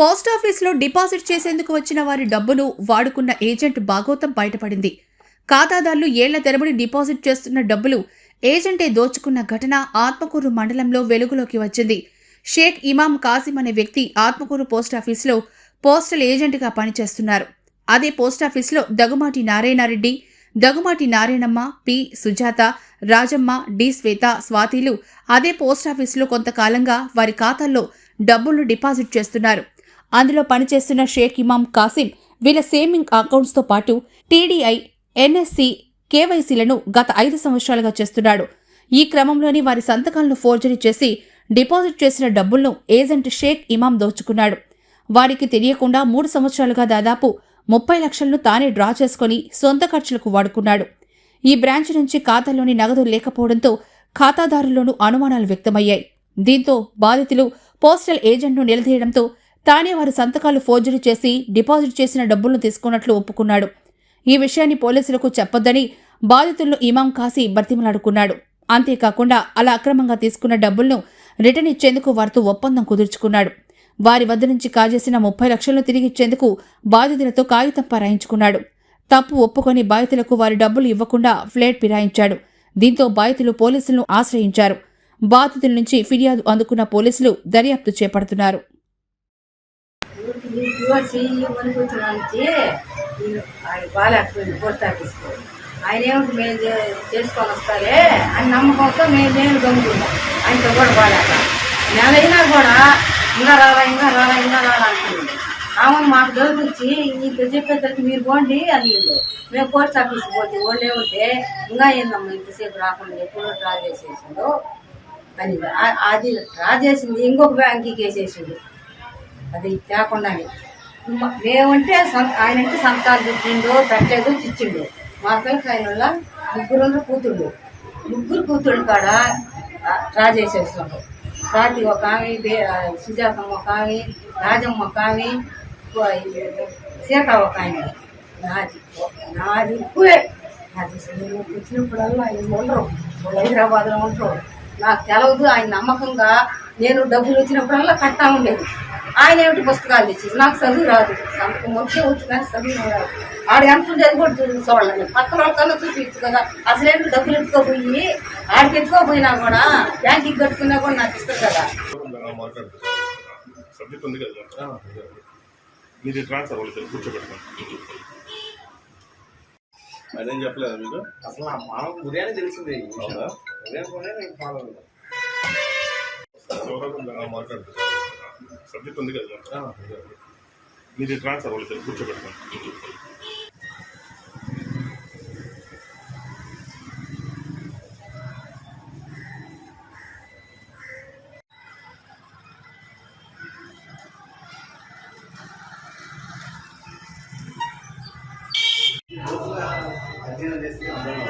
పోస్టాఫీస్లో deposit చేసేందుకు వచ్చిన వారి డబ్బును వాడుకున్న ఏజెంట్ భాగోతం బయటపడింది. ఖాతాదారులు ఏళ్ళ తెరబడి డిపాజిట్ చేస్తున్న డబ్బులు ఏజెంటే దోచుకున్న ఘటన ఆత్మకూరు మండలంలో వెలుగులోకి వచ్చింది. షేక్ ఇమాం కాసిం అనే వ్యక్తి ఆత్మకూరు పోస్టాఫీసులో పోస్టల్ ఏజెంట్గా పనిచేస్తున్నారు. అదే పోస్టాఫీసులో దగుమాటి నారాయణారెడ్డి దగుమాటి నారాయణమ్మ పి. సుజాత రాజమ్మ డి. శ్వేత స్వాతిలు అదే పోస్టాఫీసులో కొంతకాలంగా వారి ఖాతాల్లో డబ్బులు డిపాజిట్ చేస్తున్నారు. అందులో పనిచేస్తున్న షేక్ ఇమాం కాసిం వీళ్ళ సేవింగ్ అకౌంట్స్తో పాటు టీడీఐ ఎన్ఎస్సి కేవైసీలను గత ఐదు సంవత్సరాలుగా చేస్తున్నాడు. ఈ క్రమంలోని వారి సంతకాలను ఫోర్జరీ చేసి డిపాజిట్ చేసిన డబ్బులను ఏజెంట్ షేక్ ఇమాం దోచుకున్నాడు. వారికి తెలియకుండా మూడు సంవత్సరాలుగా దాదాపు ముప్పై లక్షలను తానే డ్రా చేసుకుని సొంత ఖర్చులకు వాడుకున్నాడు. ఈ బ్రాంచ్ నుంచి ఖాతాలోని నగదు లేకపోవడంతో ఖాతాదారుల్లోనూ అనుమానాలు వ్యక్తమయ్యాయి. దీంతో బాధితులు పోస్టల్ ఏజెంట్ను నిలదీయడంతో తానే వారి సంతకాలు ఫోర్జరీ చేసి డిపాజిట్ చేసిన డబ్బులను తీసుకున్నట్లు ఒప్పుకున్నాడు. ఈ విషయాన్ని పోలీసులకు చెప్పొద్దని బాధితులను ఇమాం కాసి బతిమలాడుకున్నాడు. అంతేకాకుండా అలా అక్రమంగా తీసుకున్న డబ్బులను రిటర్న్ ఇచ్చేందుకు వారితో ఒప్పందం కుదుర్చుకున్నాడు. వారి వద్ద నుంచి కాజేసిన ముప్పై లక్షలను తిరిగిచ్చేందుకు బాధితులతో కాగితం పరాయించుకున్నాడు. తప్పు ఒప్పుకొని బాధితులకు వారి డబ్బులు ఇవ్వకుండా ఫ్లేట్ ఫిరాయించాడు. దీంతో బాధితులు పోలీసులను ఆశ్రయించారు. బాధితుల నుంచి ఫిర్యాదు అందుకున్న పోలీసులు దర్యాప్తు చేపడుతున్నారు. యువర్సి వణుకుతున్నానికి ఆయన బాగాలేకపోయింది పోస్ట్ ఆఫీస్కి ఆయన ఏమిటి మేము చే- చేసుకొని వస్తారే అని నమ్మకంతో మేము నేను గమ్ముకున్నాం ఆయనతో కూడా బాగాలేక నెల అయినా కూడా ఇంకా రాలా ఇంకా రాలా ఇంకా రాలా అంటుంది. ఆమె మాకు దొరికిచ్చి నీకు చెప్పేసరికి మీరు పోండి అని మేము పోస్ట్ ఆఫీస్కి పోతే వాళ్ళు ఉంటే ఇంకా ఏందమ్మా ఇంతసేపు రాకుండా ఎప్పుడో డ్రా చేసేసిండు అని ఆ- అది డ్రా చేసింది ఇంకొక బ్యాంక్కి వేసేసిండు అది తేకుండానే మేమంటే ఆయన అంటే సంతాలు పెట్టిండు పెట్టేదో చిచ్చిండు. మా పిల్లకి ఆయన వల్ల ముగ్గురు కూతుళ్ళు. ముగ్గురు కూతుళ్ళు కాడ ఆ, స్వాతి ఒక ఆమె సుజాతమ్మ ఒక ఆమె రాజమ్మ ఒక ఆమె సీత ఒక ఆమె. నాది నాది ఎక్కువే. నాది వచ్చినప్పుడల్లా ఉండరు. హైదరాబాద్లో ఉంటారు నాకు తెలవదు ఆయన నమ్మకంగా నేను డబ్బులు వచ్చినప్పుడల్లా కట్టా ఉండేది. ఆయన ఏమిటి పుస్తకాలు తెచ్చి నాకు చదువు రాదు. సంతకం వచ్చే వచ్చు కానీ చదువు రాదు. ఆడ ఎంత ఉండేది కూడా చూ- చూడాలి పక్కన వాళ్ళకన్నా చూపించు కదా. అసలేంటి డబ్బులు ఎత్తుకోపోయి ఆడికి ఎత్తుకోపోయినా కూడా బ్యాంక్కి కట్టుకున్నా కూడా నాకు ఇస్తారు కదా. సబ్జెక్ట్ ఉంది కదా. మీరు ట్రాన్స్ఫర్ వాళ్ళు కూర్చోబెట్టుకోండి అదేం చెప్పలేదు మీకు? అసలు నా మానవ ఉదయాన్నే తెలిసింది సబ్జెక్ట్ ఉంది కదా మీరు ట్రాన్స్ఫర్ అవ్వలేదు కూర్చోబెట్టుకోండి అధ్యయనం చేస్తే అందరం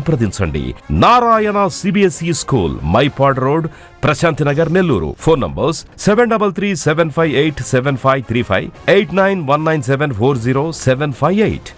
సంప్రదించండి. Narayana CBSE school Mypad road Prashanti Nagar Nellore. Phone numbers seven double three seven five eight seven five three five eight nine one nine seven four zero seven five eight